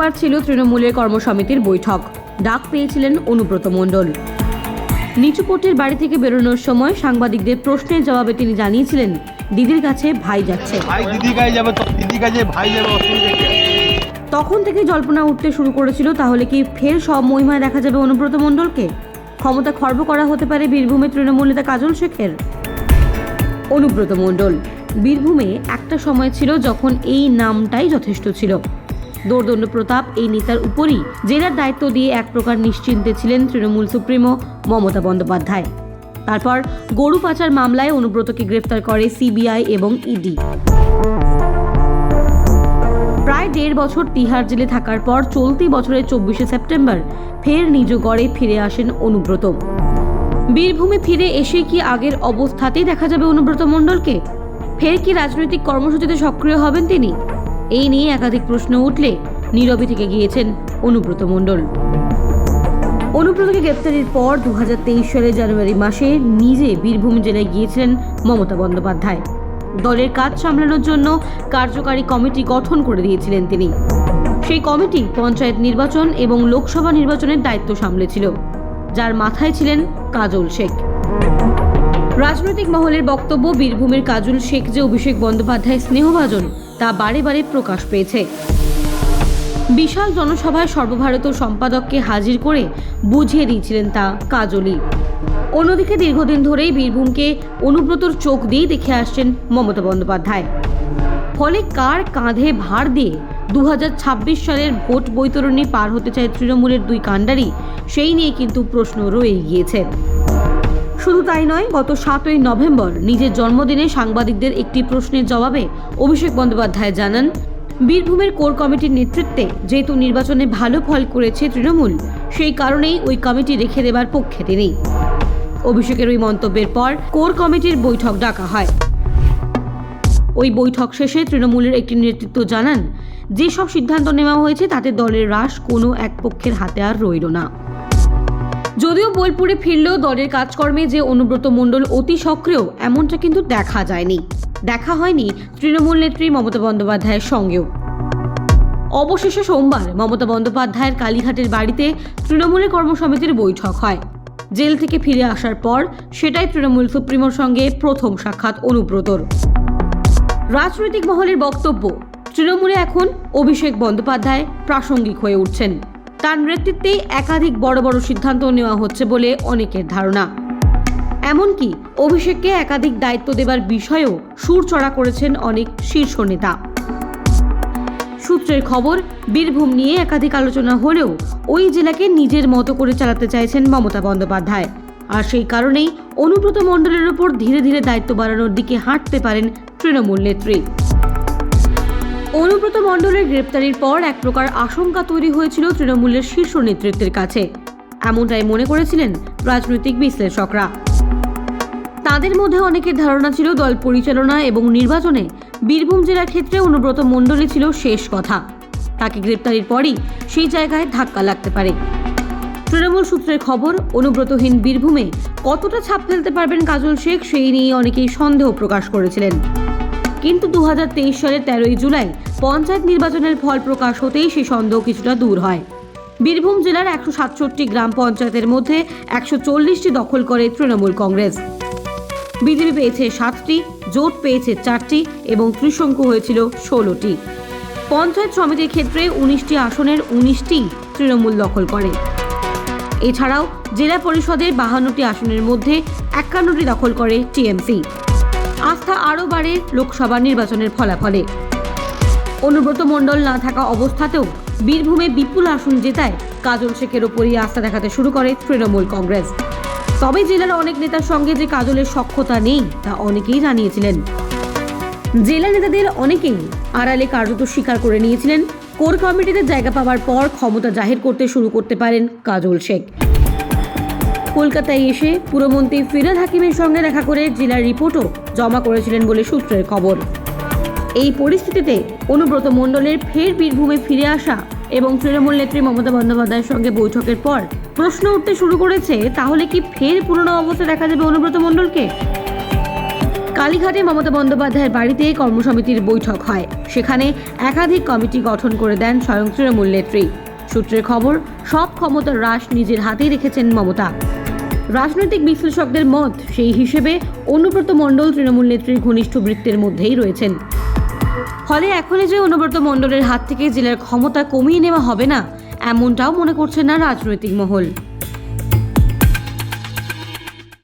সোমবার ছিল তৃণমূলের কর্মসমিতির বৈঠক। ডাক পেয়েছিলেন অনুব্রত মণ্ডল। নিচুপটির বাড়ি থেকে বেরোনোর সময় সাংবাদিকদের প্রশ্নের জবাবে তিনি জানিয়েছিলেন দিদির কাছে ভাই যাচ্ছে। ভাই দিদি কাছে যাবে দিদি কাছে ভাই যাবে অসুবিধা কি আছে? তখন থেকে জল্পনা উঠতে শুরু করেছিল তাহলে কি ফের সব মহিমায় দেখা যাবে অনুব্রত মণ্ডলকে? ক্ষমতা খর্ব করা হতে পারে বীরভূমে তৃণমূল নেতা কাজল শেখের? অনুব্রত মণ্ডল বীরভূমে একটা সময় ছিল যখন এই নামটাই যথেষ্ট ছিল। দোর্দণ্ড প্রতাপ এই নেতার উপরই জেলার দায়িত্ব দিয়ে এক প্রকার নিশ্চিন্তে ছিলেন তৃণমূল সুপ্রিমো মমতা বন্দ্যোপাধ্যায়। তারপর গরু পাচার মামলায় অনুব্রতকে গ্রেফতার করে সিবিআই এবং ইডি। প্রায় দেড় বছর তিহার জেলে থাকার পর চলতি বছরের চব্বিশে সেপ্টেম্বর ফের নিজ গড়ে ফিরে আসেন অনুব্রত। বীরভূমে ফিরে এসে কি আগের অবস্থাতেই দেখা যাবে অনুব্রত মণ্ডলকে? ফের কি রাজনৈতিক কর্মসূচিতে সক্রিয় হবেন তিনি? এই নিয়ে একাধিক প্রশ্ন উঠলে নীরবে থেকে গিয়েছেন অনুব্রত মণ্ডল। অনুব্রতকে গ্রেপ্তারের পর দু সালের জানুয়ারি মাসে নিজে বীরভূম জেলায় গিয়েছিলেন মমতা বন্দ্যোপাধ্যায়। দলের কাজ সামলানোর জন্য কার্যকারী কমিটি গঠন করে দিয়েছিলেন তিনি। সেই কমিটি পঞ্চায়েত নির্বাচন এবং লোকসভা নির্বাচনের দায়িত্ব সামলেছিল, যার মাথায় ছিলেন কাজল শেখ। রাজনৈতিক মহলের বক্তব্য বীরভূমের কাজল শেখ যে অভিষেক বন্দ্যোপাধ্যায় স্নেহভাজন তা বারে বারে প্রকাশ পেয়েছে। বিশাল জনসভায় সর্বভারতীয় সম্পাদককে হাজির করে বুঝিয়ে দিয়েছিলেন তা কাজলি। অন্যদিকে দীর্ঘদিন ধরেই বীরভূমকে অনুব্রতর চোখ দিয়েই দেখে আসছেন মমতা বন্দ্যোপাধ্যায়। ফলে কার কাঁধে ভার দিয়ে দু হাজার ছাব্বিশ সালের ভোট বৈতরণী পার হতে চায় তৃণমূলের দুই কাণ্ডারি, সেই নিয়ে কিন্তু প্রশ্ন রয়ে গিয়েছে। শুধু তাই নয়, গত সাতই নভেম্বর নিজের জন্মদিনে সাংবাদিকদের একটি প্রশ্নের জবাবে অভিষেক বন্দ্যোপাধ্যায় জানান, বীরভূমের কোর কমিটির নেতৃত্বে যেহেতু নির্বাচনে ভালো ফল করেছে তৃণমূল, সেই কারণেই ওই কমিটি রেখে দেবার পক্ষে তিনি। অভিষেকের ওই মন্তব্যের পর কোর কমিটির বৈঠক ডাকা হয়। ওই বৈঠক শেষে তৃণমূলের একটি নেতৃত্ব জানান, যেসব সিদ্ধান্ত নেওয়া হয়েছে তাতে দলের হ্রাস কোনো এক পক্ষের হাতে আর রইল না। যদিও বোলপুরে ফিরলেও দলের কাজকর্মে যে অনুব্রত মণ্ডল অতি সক্রিয়, এমনটা কিন্তু দেখা যায়নি। দেখা হয়নি তৃণমূল নেত্রী মমতা বন্দ্যোপাধ্যায়ের সঙ্গেও। অবশেষে সোমবার মমতা বন্দ্যোপাধ্যায়ের কালীঘাটের বাড়িতে তৃণমূলের কর্মসমিতির বৈঠক হয়। জেল থেকে ফিরে আসার পর সেটাই তৃণমূল সুপ্রিমোর সঙ্গে প্রথম সাক্ষাৎ অনুব্রতর। রাজনৈতিক মহলের বক্তব্য, তৃণমূলে এখন অভিষেক বন্দ্যোপাধ্যায় প্রাসঙ্গিক হয়ে উঠছেন। তার নেতৃত্বেই একাধিক বড় বড় সিদ্ধান্ত নেওয়া হচ্ছে বলে অনেকের ধারণা। এমনকি অভিষেককে একাধিক দায়িত্ব দেবার বিষয়েও সুর চড়া করেছেন অনেক শীর্ষ নেতা। সূত্রের খবর, বীরভূম নিয়ে একাধিক আলোচনা হলেও ওই জেলাকে নিজের মতো করে চালাতে চাইছেন মমতা বন্দ্যোপাধ্যায়। আর সেই কারণেই অনুব্রত মণ্ডলের ওপর ধীরে ধীরে দায়িত্ব বাড়ানোর দিকে হাঁটতে পারেন তৃণমূল নেত্রী। অনুব্রত মণ্ডলের গ্রেপ্তারির পর এক প্রকার আশঙ্কা তৈরি হয়েছিল তৃণমূলের শীর্ষ নেতৃত্বের কাছে। এমনটাই মনে করেছিলেন রাজনৈতিক বিশ্লেষকরা। তাদের মধ্যে অনেকের ধারণা ছিল দল পরিচালনা এবং নির্বাচনে বীরভূম জেলার ক্ষেত্রে অনুব্রত মণ্ডলই ছিল শেষ কথা। তাকে গ্রেপ্তারির পরই সেই জায়গায় ধাক্কা লাগতে পারে। তৃণমূল সূত্রের খবর, অনুব্রতহীন বীরভূমে কতটা ছাপ ফেলতে পারবেন কাজল শেখ, সেই নিয়ে অনেকেই সন্দেহ প্রকাশ করেছিলেন। কিন্তু দু হাজার তেইশ সালের তেরোই জুলাই পঞ্চায়েত নির্বাচনের ফল প্রকাশ হতেই সেই সন্দেহ কিছুটা দূর হয়। বীরভূম জেলার একশো সাতষট্টি গ্রাম পঞ্চায়েতের মধ্যে একশো চল্লিশটি দখল করে তৃণমূল কংগ্রেস। বিজেপি পেয়েছে সাতটি, জোট পেয়েছে চারটি এবং ত্রিশঙ্কু হয়েছিল ষোলোটি। পঞ্চায়েত সমিতির ক্ষেত্রে উনিশটি আসনের উনিশটি তৃণমূল দখল করে। এছাড়াও জেলা পরিষদের বাহান্নটি আসনের মধ্যে একান্নটি দখল করে টিএমসি। আস্থা আরও বাড়ে লোকসভা নির্বাচনের ফলাফলে। অনুব্রত মণ্ডল না থাকা অবস্থাতেও বীরভূমে বিপুল আসন জেতায় কাজল শেখের ওপরই আস্থা দেখাতে শুরু করে তৃণমূল কংগ্রেস। তবে জেলার অনেক নেতার সঙ্গে যে কাজলের সক্ষতা নেই, তা অনেকেই জানিয়েছিলেন। জেলা নেতাদের অনেকেই আড়ালে কার্যত স্বীকার করে নিয়েছিলেন, কোর কমিটিতে জায়গা পাওয়ার পর ক্ষমতা জাহির করতে শুরু করতে পারেন কাজল শেখ। কলকাতায় এসে পুরমন্ত্রী ফিরাদ হাকিমের সঙ্গে দেখা করে জেলার রিপোর্টও জমা করেছিলেন বলে সূত্রের খবর। এই পরিস্থিতিতে অনুব্রত মণ্ডলের ফের বীরভূমে ফিরে আসা এবং তৃণমূল নেত্রী মমতা বন্দ্যোপাধ্যায়ের সঙ্গে বৈঠকের পর প্রশ্ন উঠতে শুরু করেছে, তাহলে কি ফের পুরনো অবস্থা দেখা যাবে অনুব্রত মণ্ডলকে? কালীঘাটে মমতা বন্দ্যোপাধ্যায়ের বাড়িতে কর্মসমিতির বৈঠক হয়। সেখানে একাধিক কমিটি গঠন করে দেন স্বয়ং তৃণমূল নেত্রী। সূত্রের খবর, সব ক্ষমতার হ্রাস নিজের হাতেই রেখেছেন মমতা। রাজনৈতিক বিশ্লেষকদের মত, সেই হিসেবে অনুব্রত মণ্ডল তৃণমূল নেত্রীর ঘনিষ্ঠ বৃত্তের মধ্যেই রয়েছেন। ফলে এখনই যে অনুব্রত মণ্ডলের হাত থেকে জেলার ক্ষমতা কমিয়ে নেওয়া হবে না, এমনটাও মনে করছে না রাজনৈতিক মহল।